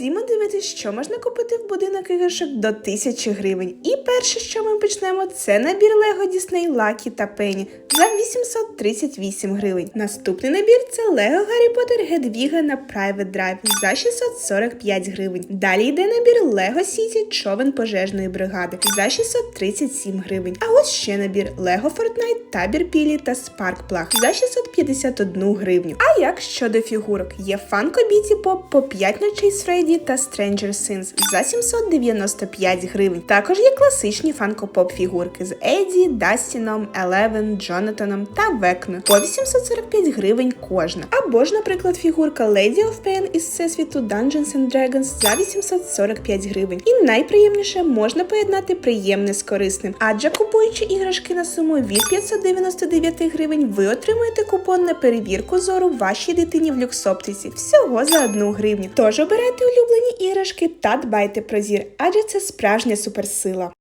ходімо дивитись, що можна купити в будинок іграшок до 1000 гривень. І перше, що ми почнемо, це набір Лего Дісней Лакі та Пенні за 838 гривень. Наступний набір це Лего Гаррі Поттер Гедвіга на Private Drive за 645 гривень. Далі йде набір Лего Сіті Човен пожежної бригади за 637 гривень. А ось ще набір Лего Фортнайт Табір Пілі та Спарк Плаг за 651 гривню. А як щодо фігурок? Є Funko Біті Поп по 5 ночей з Фредді та Stranger Things за 795 гривень. Також є класичні Pop фігурки з Еді, Дастіном, Елевен, Джонатаном та Векно по 845 гривень кожна. Або ж, наприклад, фігурка Lady of Pain із всесвіту Dungeons and Dragons за 845 гривень. І найприємніше можна поєднати приємне з корисним, адже купуючи іграшки на суму від 599 гривень, ви отримуєте купон на перевірку зору вашій дитині в люксоптиці всього за 1 гривню. Тож обирайте улюблені іграшки та дбайте про зір, адже це справжня суперсила.